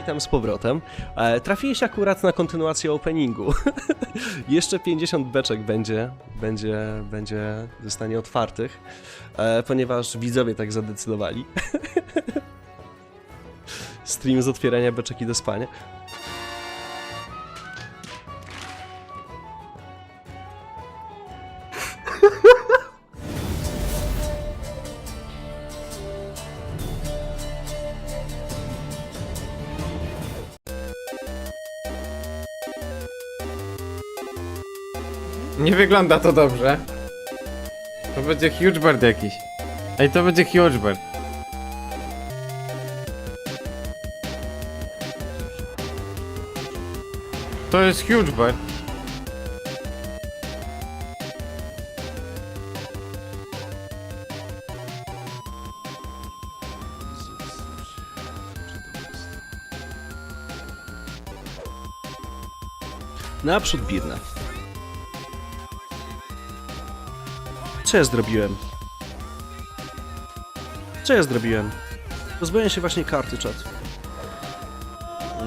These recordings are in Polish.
witam z powrotem. E, trafiłeś akurat na kontynuację openingu. Jeszcze 50 beczek będzie, będzie, będzie, zostanie otwartych, e, ponieważ widzowie tak zadecydowali. Stream z otwierania beczek i do spania. Nie wygląda to dobrze. To będzie huge bird jakiś. Ej, to będzie huge bird. To jest huge bird. Naprzód Birna. Co ja zrobić? Co ja zrobiłem? Pozbyłem się właśnie karty, czat.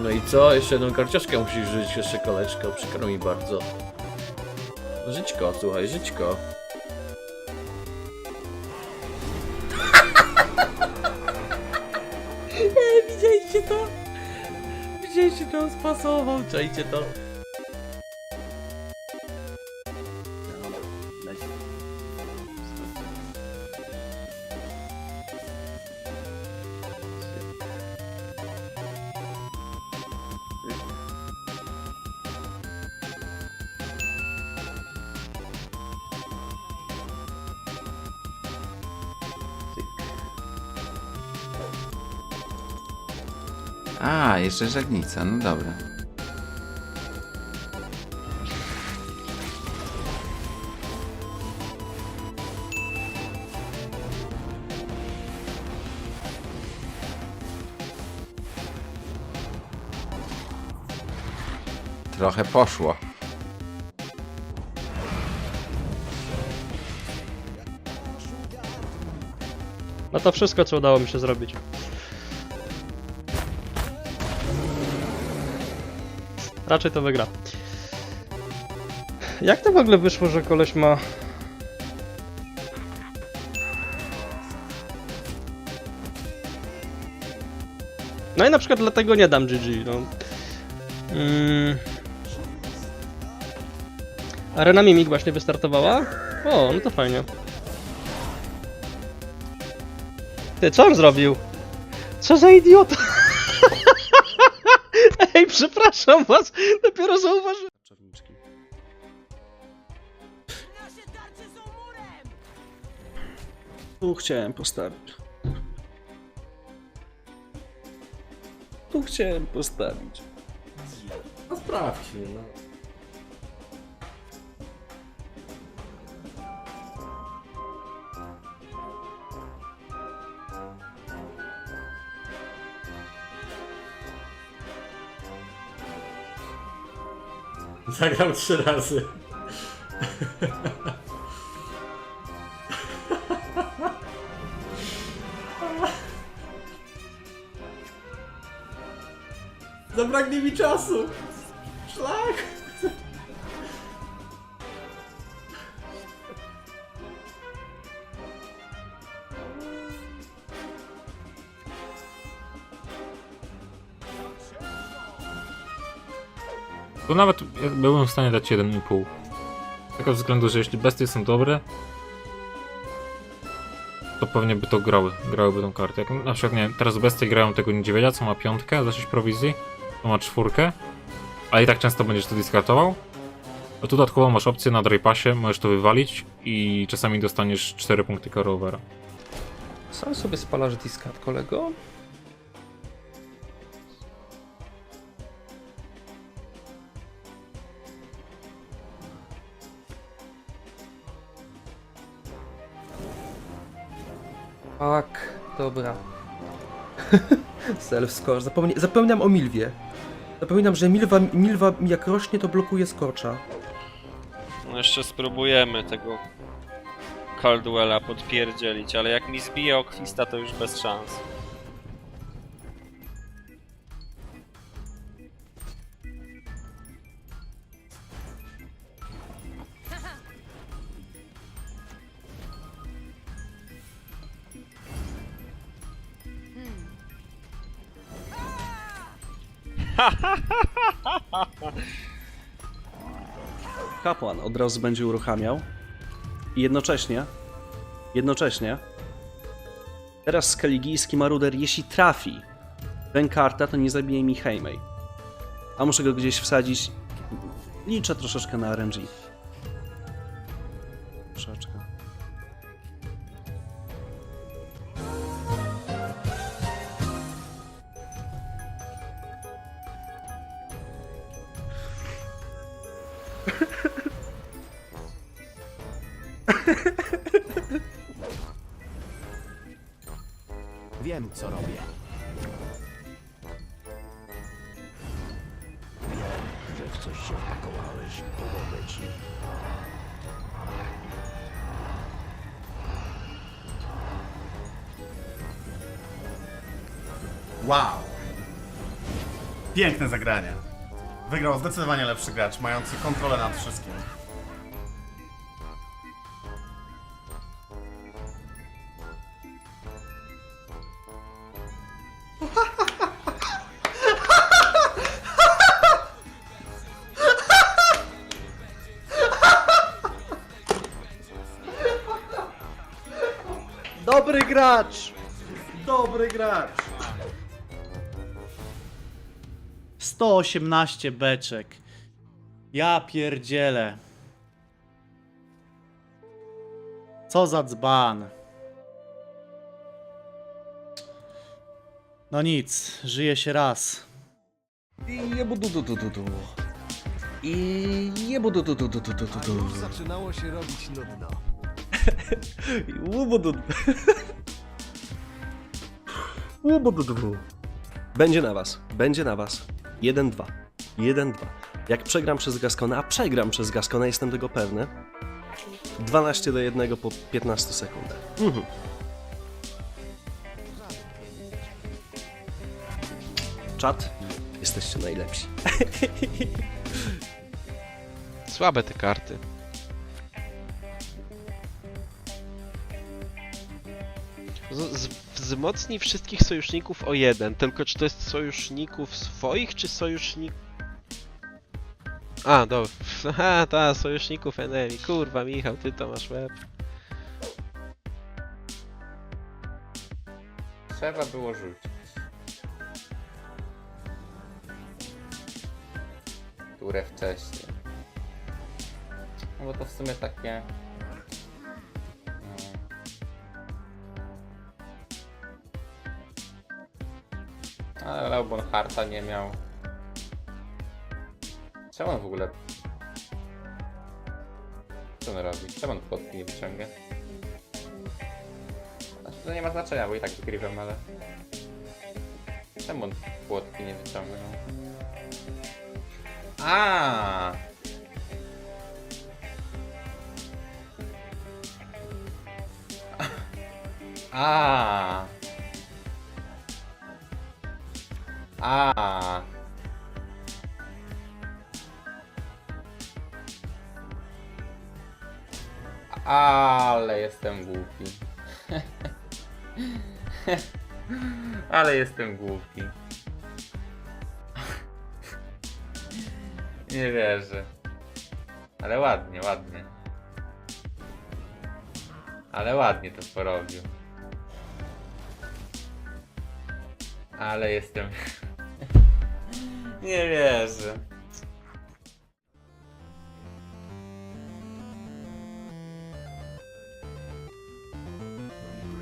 No i co? Jeszcze jedną karciaszkę musisz żyć, jeszcze koleczko, przykro mi bardzo. Żyćko, słuchaj, żyćko. Widzieliście to? Widzieliście to? Spasował, czajcie to? A, jeszcze żagnica, no dobra. Trochę poszło. No to wszystko, co udało mi się zrobić. Raczej to wygra. Jak to w ogóle wyszło, że koleś ma... No i na przykład dlatego nie dam GG, no. Mm. Arena Mimik właśnie wystartowała? O, no to fajnie. Ty, co on zrobił? Co za idiota? Przepraszam was, dopiero zauważyłem. Czarniczki. Tu chciałem postawić. Tu chciałem postawić. No sprawdźmy, no. Zagram trzy razy. Zabraknie mi czasu. Szlak. To nawet ja byłem w stanie dać 1,5. Z tego względu, że jeśli bestie są dobre, to pewnie by to grały, grałyby tą kartę. Jak na przykład, nie teraz bestie grają tego niedźwiedzia, co ma piątkę za 6 prowizji, to ma czwórkę, a i tak często będziesz to diskartował. A tu dodatkowo masz opcję na Dry Passie, możesz to wywalić i czasami dostaniesz 4 punkty carryovera. Sam sobie spalasz diskat, kolego? Tak, dobra. Self-score. Zapomnie, zapominam o Milwie. Zapominam, że Milwa, Milwa jak rośnie, to blokuje skocza. No jeszcze spróbujemy tego Caldwella podpierdzielić, ale jak mi zbije Okwista, to już bez szans. Kapłan od razu będzie uruchamiał. I jednocześnie, jednocześnie, teraz skaligijski maruder, jeśli trafi Benkarta, to nie zabije mi Heimej. A muszę go gdzieś wsadzić. Liczę troszeczkę na RNG. Wiem, co robię. Wiem, że w coś się pakołałeś, pomogę ci. Wow! Piękne zagranie. Wygrał zdecydowanie lepszy gracz, mający kontrolę nad wszystkim. Dobry gracz! Dobry gracz! 118 beczek. Ja pierdzielę. Co za dzban. No nic, żyje się raz. I jebu tu tu tu tu. I jebu tu tu. Zaczynało się robić nudno. I łubu du du. Łubu du du. Będzie na was, będzie na was. 1-2. 1-2. Jak przegram przez Gaskona, a przegram przez Gaskona, jestem tego pewny. 12 do 1 po 15 sekundach. Mhm. Czat, jesteście najlepsi. Słabe te karty. Z, wzmocnij wszystkich sojuszników o jeden, tylko czy to jest sojuszników swoich, czy sojuszników... A, dobra. Aha, ta, sojuszników enemy. Kurwa, Michał, ty to masz. Trzeba było rzucić. Które wcześniej. No bo to w sumie takie... Ale Leobon Harta nie miał. Czemu on w ogóle... Co on robi? Czemu on płotki nie wyciąga? Znaczy to nie ma znaczenia, bo i tak wygrywam, ale... Czemu on płotki nie wyciągnął? A. A. A. Ale jestem głupi. Ale jestem głupi. Nie wierzę. Ale ładnie, ładnie. Ale ładnie to porobił. Ale jestem... Nie wierzę.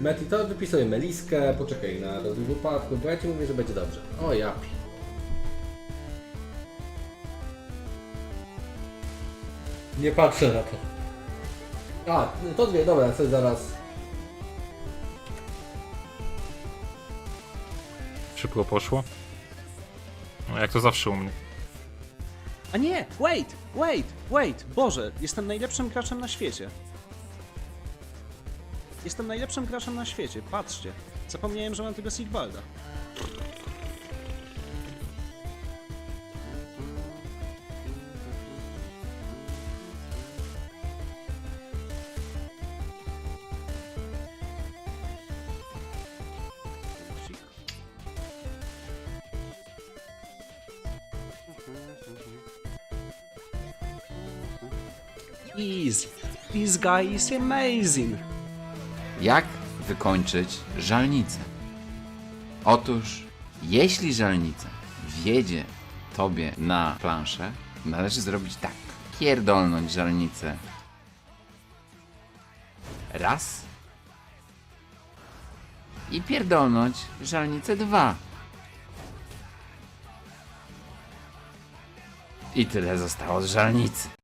Meti, to wypisuję meliskę, poczekaj na rozwój wypadku, bo ja ci mówię, że będzie dobrze. O ja pi. Nie patrzę na to. A, to dwie, dobra, ja sobie zaraz. Szybko poszło. No jak to zawsze u mnie. A nie! Wait! Wait! Wait! Boże, jestem najlepszym graczem na świecie. Jestem najlepszym graczem na świecie, patrzcie. Zapomniałem, że mam tego Sigbalda. Easy. This guy is amazing. Jak wykończyć żalnicę? Otóż, jeśli żalnica wjedzie tobie na planszę, należy zrobić tak. Pierdolnąć żalnicę. Raz. I pierdolnąć żalnicę dwa. I tyle zostało z żalnicy.